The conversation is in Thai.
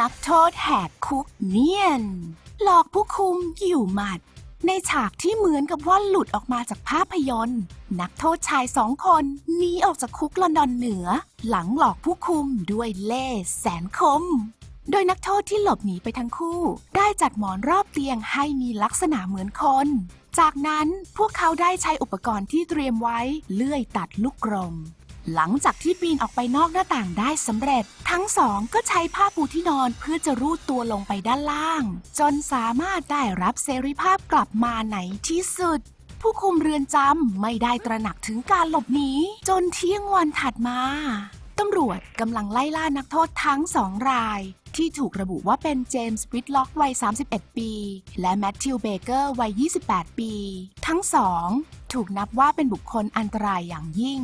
นักโทษแหกคุกเนียน หลอกผู้คุมอยู่หมัด ในฉากที่เหมือนกับว่าหลุดออกมาจากภาพยนตร์ นักโทษชายสองคนหนีออกจากคุกลอนดอนเหนือ หลังหลอกผู้คุมด้วยเล่ห์แสนคม โดยนักโทษที่หลบหนีไปทั้งคู่ ได้จัดหมอนรอบเตียงให้มีลักษณะเหมือนคน จากนั้นพวกเขาได้ใช้อุปกรณ์ที่เตรียมไว้เลื่อยตัดลูกกรง หลังจากที่ปีนออกไปนอกหน้าต่างได้สำเร็จ ทั้งสองก็ใช้ผ้าปูที่นอนเพื่อจะรูดตัวลงไปด้านล่าง จนสามารถได้รับเสรีภาพกลับมาในที่สุด ผู้คุมเรือนจำไม่ได้ตระหนักถึงการหลบหนีจนเที่ยงวันถัดมาตำรวจกำลังไล่ล่านักโทษทั้งสองราย ที่ถูกระบุว่าเป็นเจมส์วิทล็อกวัย 31 ปี และแมทธิวเบเกอร์วัย 28 ปี ทั้งสอง ถูกนับว่าเป็นบุคคลอันตรายอย่างยิ่ง